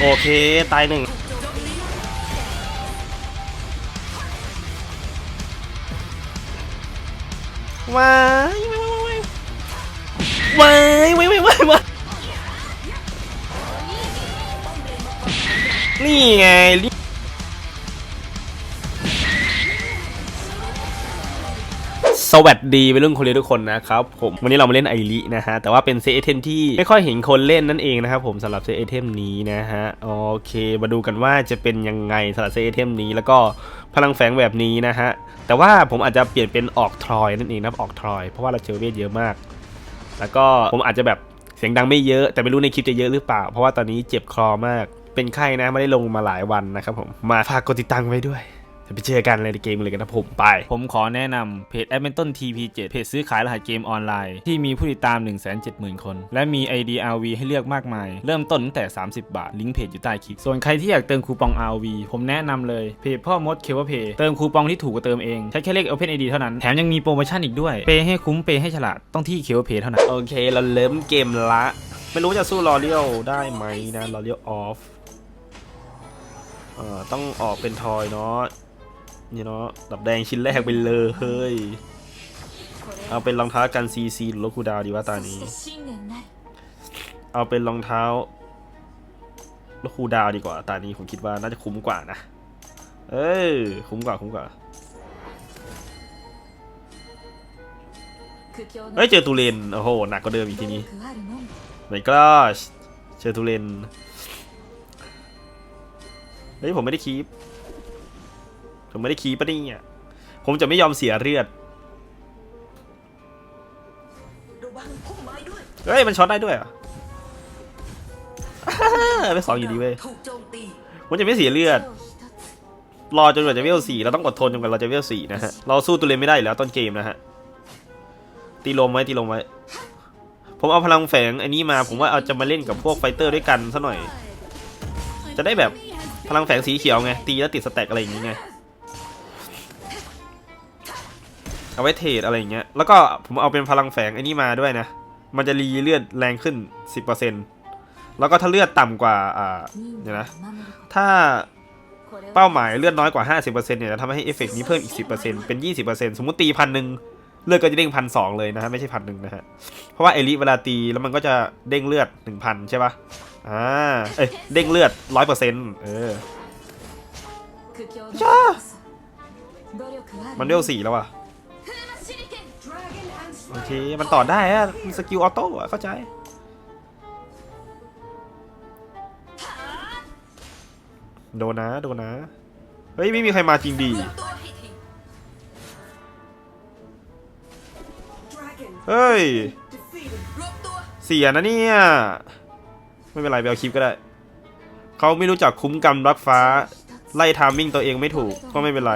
โอเค ตายหนึ่งว้ายว้ายว้ายว้ายว้ายว้ายนี่ไง วัสดีไปรุ่นคนเรียนทุกคนนะครับผมวันนี้เรามาเล่นไอรินะฮะแต่ว่าเป็นเซเอเทมที่ไม่ค่อยเห็นคนเล่นนั่นเองนะครับผมสำหรับเซเอเทมนี้นะฮะโอเค มาดูกันว่าจะเป็นยังไงสำหรับเซเอเทมนี้ แล้วก็พลังแฝงแบบนี้นะฮะแต่ว่าผมอาจจะเปลี่ยนเป็นออกทรอยนั่นเองนะออกทรอย เพราะว่าเราเจอเวทเยอะมาก แล้วก็ผมอาจจะแบบเสียงดังไม่เยอะแต่ไม่รู้ในคลิปจะเยอะหรือเปล่า เพราะว่าตอนนี้เจ็บคอมากเป็นไข้นะไม่ได้ลงมาหลายวันนะครับผมมาฝากกดติดตามไว้ด้วย จะไปเจอกันในเกมเลยกันนะผมไป ผมขอแนะนำเพจ a d m i n t o n TP7 เพจซื้อขายรหัสเกมออนไลน์ ที่มีผู้ติดตาม 170,000 คน และมี ID RV ให้เลือกมากมาย เริ่มต้นตั้งแต่ 30 บาท ลิงก์เพจอยู่ใต้คลิป ส่วนใครที่อยากเติมคูปอง RV ผมแนะนำเลยเพจพ่อมดเคเวเพย์เติมคูปองที่ถูกกว่าเติมเอง ใช้แค่เลข Open ID เท่านั้น แถมยังมีโปรโมชั่นอีกด้วย เปย์ให้คุ้มเปย์ให้ฉลาดต้องที่เคเวเพย์เท่านั้นโอเคเราเริ่มเกมละ ไม่รู้จะสู้ลอเรียลได้ไหมนะลอเรียลออฟเอ่อต้องออกเป็นทอยเนาะ นี่เนาะดับแดงชิ้นแรกไปเลยเฮ้ยเอาเป็นรองเท้ากันซีซีรืลคูดาวดีว่าตานี้ เอาเป็นรองเท้าลคูดาวดีกว่า ตานี้ผมคิดว่าน่าจะคุ้มกว่านะ เออคุ้มกว่าคุ้มกว่าเฮ้ยเจอตูเลนโอ้โหหนักกว่าเดิมอีกทีนี้ไม่กล้าเจอตูเลนเฮ้ยผมไม่ได้คีป ผมไม่ได้ขี่ปะเนี่ยผมจะไม่ยอมเสียเลือดเฮ้ย มันช็อตได้ด้วยเหรอไปสองอยู่ดีเว้ยผมจะไม่เสียเลือด รอจนกว่าจะเวลสี่เราต้องอดทนจนกว่าเราจะเวลสี่นะฮะ เราสู้ตัวเลนไม่ได้แล้วตอนเกมนะฮะ ตีลมไว้ตีลมไว้ ผมเอาพลังแฝงอันนี้มาผมว่าเอาจะมาเล่นกับพวกไฟเตอร์ด้วยกันซะหน่อย จะได้แบบพลังแฝงสีเขียวไง ตีแล้วติดสแต็กอะไรอย่างงี้ไง เอาไว้เทรดอะไรอย่างเงี้ย แล้วก็ผมเอาเป็นพลังแฝงไอ้นี่มาด้วยนะ มันจะรีเลือดแรงขึ้น 10%แล้วก็ถ้าเลือดต่ำกว่าอ่าเดี๋ยวนะ ถ้าเป้าหมายเลือดน้อยกว่า 50%เนี่ยจะทำให้เอฟเฟกนี้เพิ่มอีก 10%เป็น 20%สมมติตีพันหนึ่งเลือดก็จะเด้งพันสองเลยนะฮะไม่ใช่พันหนึ่งนะฮะ เพราะว่าเอลิเวลาตีแล้วมันก็จะเด้งเลือดหนึ่งพันใช่ปะ่ะอ่าเอ้ยเด้งเลือด 100%เออจ้ามันเวลสี่แล้วอะ โอเค มันต่อได้อะสกิลออโต้อะเข้าใจ โดนนะ โดนนะ เฮ้ย ไม่มีใครมาจริงดี เฮ้ย เสียนะเนี่ย ไม่เป็นไรไปเอาคลิปก็ได้ เขาไม่รู้จักคุ้มกรรมรักฟ้า ไล่ทามมิ่งตัวเองไม่ถูกก็ไม่เป็นไร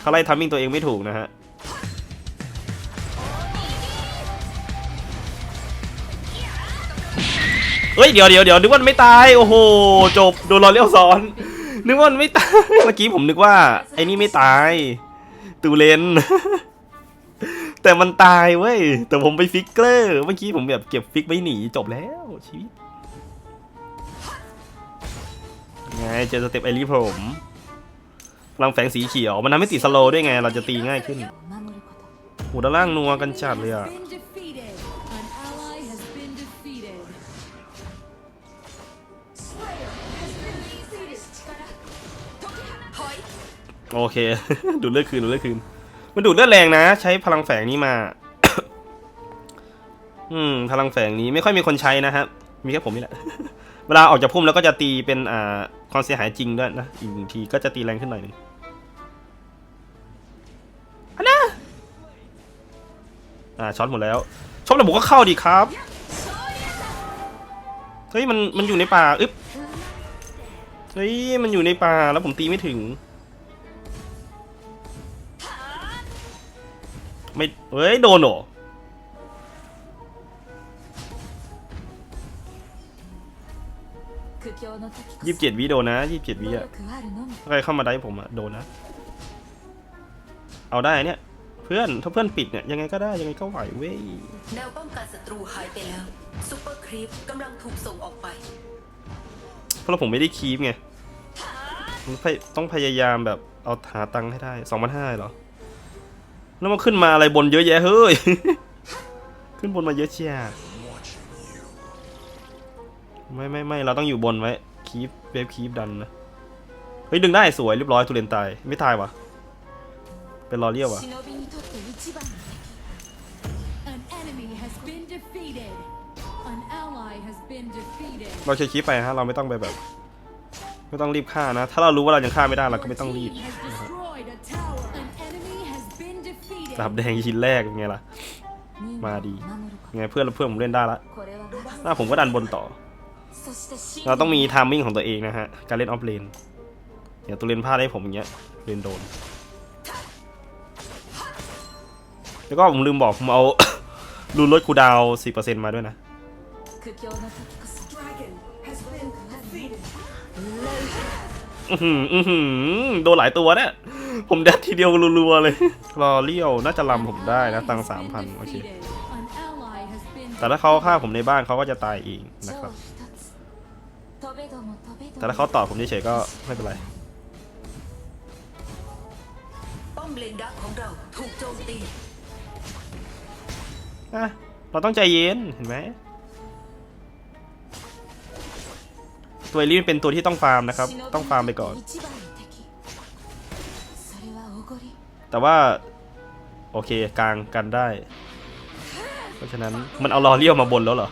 เขาไล่ทามมิ่งตัวเองไม่ถูกนะฮะ เฮ้ยเดี๋ยวเดี๋ยวเดี๋ยวนึกว่าไม่ตายโอ้โหจบโดนรอเลี้ยวซ้อน นึกว่าไม่ตายเมื่อกี้ผมนึกว่าไอ้นี่ไม่ตายตูเลนแต่มันตายเว้ยแต่ผมไปฟิกเกอร์เมื่อกี้ผมแบบเก็บฟิกไว้หนีจบแล้วชีวิตไงเจอสเต็ปไอรีผมกลังแฝงสีเขียวมันทำให้ติดสโลด้วยไง เราจะตีง่ายขึ้นหูด้านล่างนัวกันจัดเลยอะ โอเค ดูดเลือดคืนดูดเลือดคืน มันดูดเลือดแรงนะ ใช้พลังแฝงนี้มา อืม พลังแฝงนี้ไม่ค่อยมีคนใช้นะครับ มีแค่ผมนี่แหละ เวลาออกจากพุ่มแล้วก็จะตีเป็นอ่าความเสียหายจริงด้วยนะ อีกหนึ่งทีก็จะตีแรงขึ้นหน่อยนึงอันนะอ่าช็อตหมดแล้วช็อตระบุก็เข้าดีครับ เฮ้ยมันมันอยู่ในป่า อึ๊บ เฮ้ยมันอยู่ในป่าแล้วผมตีไม่ถึง ไม่เฮ้ย โดนหรอยี่สิบเจ็ดวิโดนนะยี่สิบเจ็ดวิอะใครเข้ามาได้ผมอะโดนนะ เอาได้เนี่ยเพื่อนถ้าเพื่อนปิดเนี่ยยังไงก็ได้ยังไงก็ไหวเว้ยแนวป้องกันศัตรูหายไปแล้วซูเปอร์ครีปกำลังถูกส่งออกไป เพราะผมไม่ได้คีฟไงต้องพยายามแบบเอาหาตังค์ให้ได้สองพันห้าเหรอ แล้วมันขึ้นมาอะไรบนเยอะแยะเฮ้ย ขึ้นบนมาเยอะเชียไม่ไม่ไม่เราต้องอยู่บนไว้คีฟเวฟคีฟดันนะเฮ้ยดึงได้สวยเรียบร้อยทุเรนตายไม่ตายวะเป็นลอเรียวะเราใช้คีฟไปฮะเราไม่ต้องไปแบบ ไม่ต้องรีบฆ่านะ ถ้าเรารู้ว่าเรายังฆ่าไม่ได้เราก็ไม่ต้องรีบนะบ ดาบแดงชิ้นแรกเป็นไงล่ะ มาดีไงเพื่อนเพื่อนผมเล่นได้ละหน้าผมก็ดันบนต่อ เราต้องมีทามมิ่งของตัวเองนะฮะ การเล่นออฟเลนอย่ายตัวเลนพลาดให้ผมอย่างเงี้ยเลนโดน แล้วก็ผมลืมบอกผมเอาลูนลดคูดาว 10%มาด้วยนะ โดนหลายตัวเนี่ย ผมแดดทีเดียวรัวๆเลยรอเลี้ยวน่าจะลำผมได้นะ ตังสามพันโอเค แต่ถ้าเขาฆ่าผมในบ้านเขาก็จะตายเองนะครับ แต่ถ้าเขาตอบผมเฉยๆก็ไม่เป็นไรเราต้องใจเย็น เห็นไหม ตัวเอลี่เป็นตัวที่ต้องฟาร์มนะครับ ต้องฟาร์มไปก่อน แต่ว่า โอเคกลางกันได้ เพราะฉะนั้นมันเอาลอเรียวมาบนแล้วเหรอ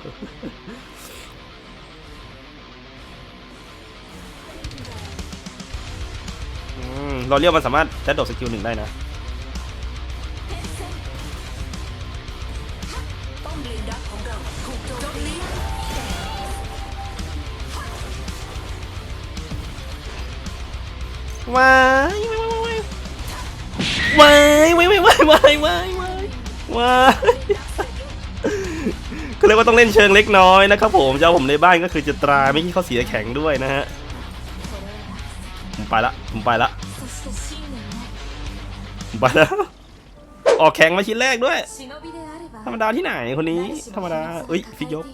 ลอเรียวมันสามารถแจดดอกสกิลหนึ่งได้นะ วายวายวายวายวายวายวายวายก็เรียกว่าต้องเล่นเชิงเล็กน้อยนะครับผมเจ้าผมในบ้านก็คือจะตราไม่ขี้เขาเสียแข็งด้วยนะฮะผมไปละผมไปละไปแล้วออกแข็งมาชิ้นแรกด้วย ธรรมดาที่ไหนคนนี้ ธรรมดาเอ้ยฟิกยก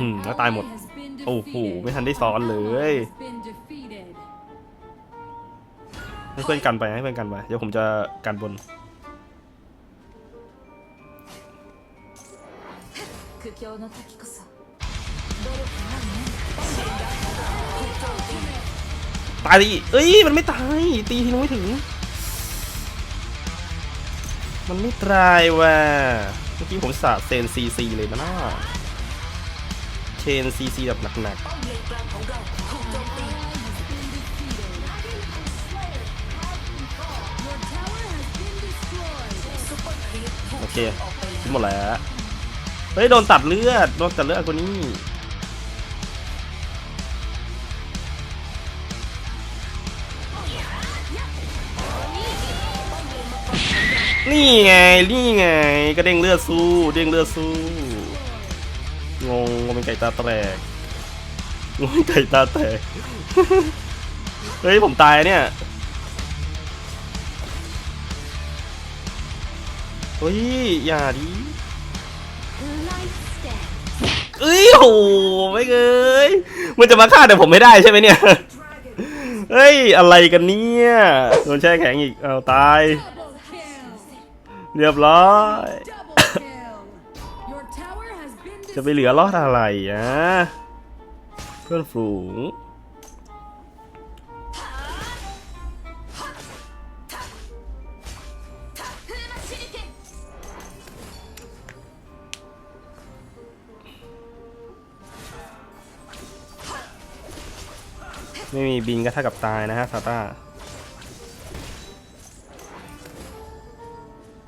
อืมแล้วตายหมด โอ้โหไม่ทันได้ซ้อนเลย ให้เพื่อนกันไปให้เพื่อนกันไป เดี๋ยวผมจะกันบน 苦境の時こそ努力なるね ตายดิเอ้ย มันไม่ตาย ตีทีนึงไม่ถึง มันไม่ตายว่ะ เมื่อกี้ผมสาดเซนซีซีเลยนะน่าเชนซีซีแบบหนัก ป้อมเลนกลางของเราถูกโจมตี โอเคออกไปคิดหมดแล้ว เฮ้ย โดนตัดเลือด โดนตัดเลือดคนนี้ นี่ไง นี่ไงก็เด้งเลือดสู้ เด้งเลือดสู้ งงเป็นไก่ตาแตกงงเป็นไก่ตาแตก เฮ้ย ผมตายเนี่ย ฮ้ย อย่าดิเอ้ยโหไม่เอ้ยมันจะมาฆ่าแต่ผมไม่ได้ใช่ไหมเนี่ยเฮ้ย อะไรกันเนี่ยโดนแช่แข็งอีกเอาตาย เรียบร้อย จะไปเหลือรอดอะไรอะ เพื่อนฝูง ไม่มีบินก็เท่ากับตายนะฮะซาต้า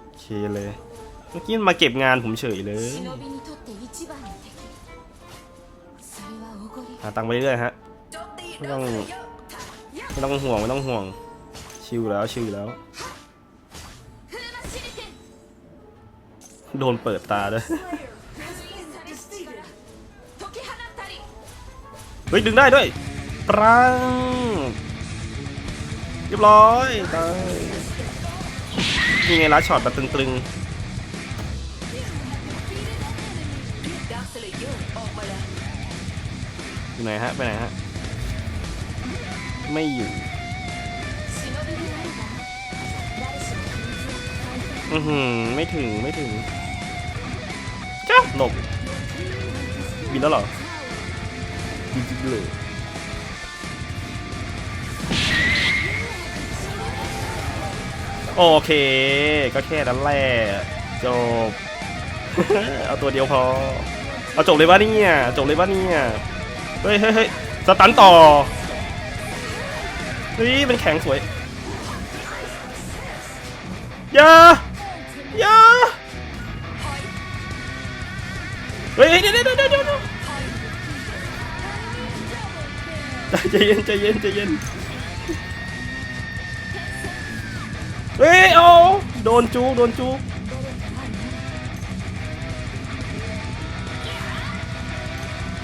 โอเคเลย เมื่อกี้มาเก็บงานผมเฉยเลยหาตังไปเรื่อยฮะไม่ต้องไม่ต้องห่วงไม่ต้องห่วง ชิวแล้วชิวแล้ว โดนเปิดตาด้วยเฮ้ยดึงได้ด้วย ปรังเรียบร้อยตายนี่ไงล้าช็อตแบบตึงๆอยู่ไหนฮะ ไปไหนฮะ ไม่อยู่ อือหือ ไม่ถึง ไม่ถึงจ้าหลบบินแล้วเหรอจริงๆเลย โอเค ก็แค่นั้นแหละจบ เอาตัวเดียวพอ เอาจบเลยว่าเนี่ยจบเลยว่าเนี่ยเฮ้ยเฮ้ยเฮ้ยสตันต่อเฮ้ยเป็นแข็งสวยอย่าอย่าเฮ้ยเดี๋ยวเดี๋ยวเดี๋ยวเดี๋ยวเดี๋ยวใจเย็นใจเย็นใจเย็น ฮ้ยโอ้โดนจูโดนจู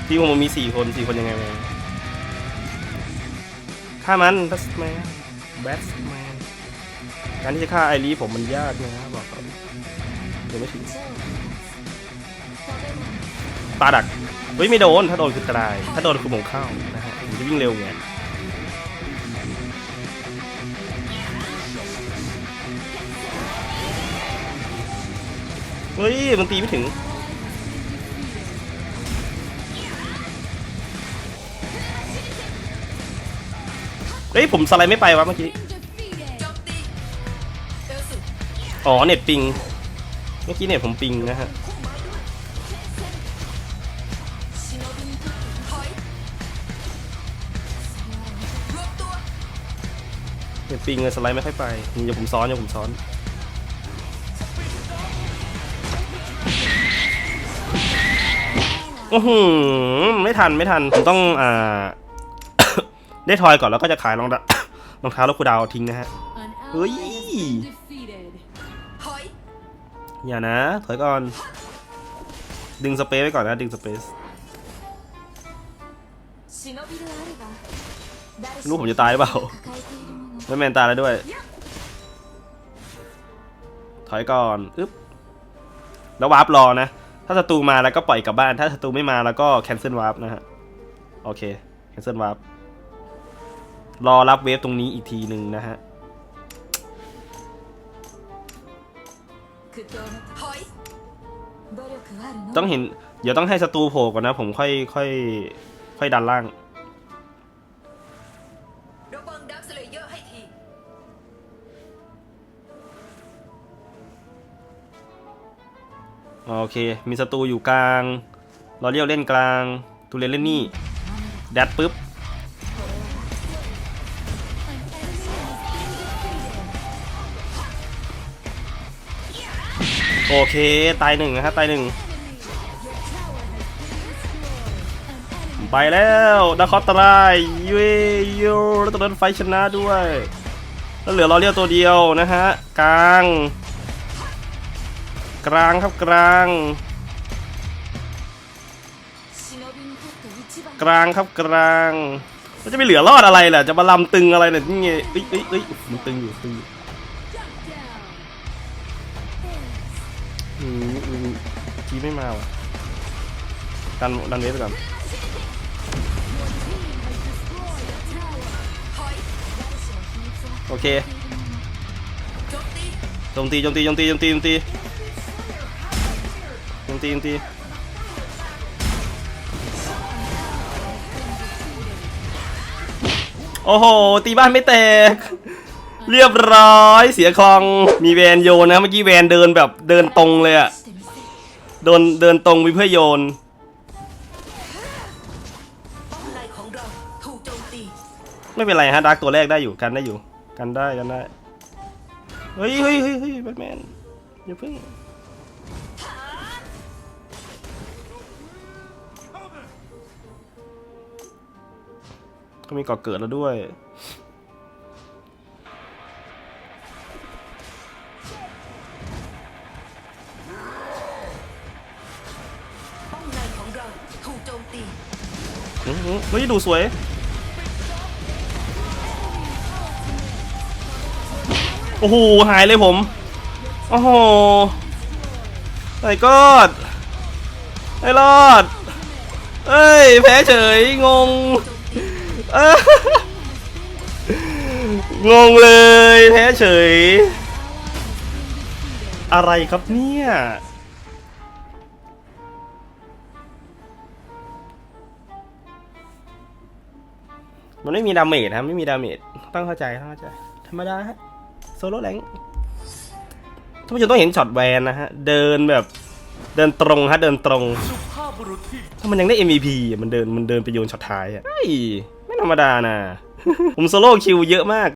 ที่ผมมีสี่คนสี่คนยังไงไหมฆ่ามันแบสแมนแบสแมนการที่จะฆ่าไอรีผมมันยากนะบอกก่อเดี๋ยวไม่ถึงตาดักเฮ้ยไม่โดน ถ้าโดนคือตาย ถ้าโดนคือผมเข้านะฮะผมจะวิ่งเร็วไง เฮ้ย มันตีไม่ถึง เฮ้ย ผมสไลด์ไม่ไปวะเมื่อกี้ อ๋อ เน็ตปิง เมื่อกี้เน็ตผมปิงนะฮะ เน็ตปิงเลยสไลด์ไม่ค่อยไปเดี๋ยวผมซ้อนอย่ายผมซ้อน อือไม่ทันไม่ทันผมต้องอ่า ได้ทอยก่อนแล้วก็จะขายรองรองเท้าแล้วคูดาวทิ้งนะฮะ เฮ้ย อย่านะ ถอยก่อน ดึงสเปซไว้ก่อนนะ ดึงสเปซรู้ผมจะตายหรือเปล่าไม่แมนตายแล้วด้วย ถอยก่อน อึ๊บ แล้ววาร์ปรอนะาศัตรูมาแล้วก็ปล่อยกลับบ้าน ถ้าศัตรูไม่มาแล้วก็แคนเซิลวาร์ปนะฮะ โอเค แคนเซิลวาร์ปรอรับเวฟตรงนี้อีกทีหนึ่งนะฮะต้องเห็น เดี๋ยวต้องให้ศัตรูโผล่ก่อนนะ ผมค่อยค่อย ค่อยดันล่าง โอเค มีศัตรูอยู่กลางเราเรียวเล่นกลางตูเรนเล่นนี่แดดปุ๊บโอเค ตายหนึ่งนะฮะตายหนึ่งไปแล้วนาคอตรายเย้โยแล้วตอนนั้นไฟชนะด้วย แล้วเหลือเราเรียวตัวเดียวนะฮะ กลาง กลางครับกลาง กลางครับกลาง มันจะไปเหลือรอดอะไรแหละจะมาลำตึงอะไรเนี่ยไเอ้ยเอ้ยเอ้ยมันตึงอยู่ตึงอยู่ทีไม่มาว่ะดันดันเวฟไปก่อนโอเคโจมตีโจมตีโจมตีโจมตีโจมตี ตีอันตีโอ้โห ตีบ้านไม่แตก เรียบร้อยเสียคลองมีแวนโยนนะเมื่อกี้แวนเดินแบบเดินตรงเลยอะเดินเดินตรงไปเพื่อโยนไม่เป็นไรฮะดักตัวแรกได้อยู่กันได้อยู่ กันได้กันได้ เฮ้ยเฮ้ยเฮ้ยเฮ้ยแบทแมนอย่าเพิ่ง ก็มีก่อเกิดแล้วด้วย ป้อมในของเราถูกโจมตี อื้อหือเฮ้ยดูสวย โอ้โห หายเลยผม โอ้โหไอ้กอดไอ้รอด เอ้ย แพ้เฉย งงเอ้อ งงเลยแพ้เฉย อะไรครับเนี่ย มันไม่มีดาเมจครับไม่มีดาเมจต้องเข้าใจต้องเข้าใจ ธรรมดาฮะโซโล่แรงท่านผู้ชมต้องเห็นช็อตแวนนะฮะ เดินแบบเดินตรงฮะเดินตรงถ้ามันยังได้ MVP มันเดินมันเดินไปโยนช็อตท้ายอะ ธรรมดานะ ผมโซโล่คิวเยอะมาก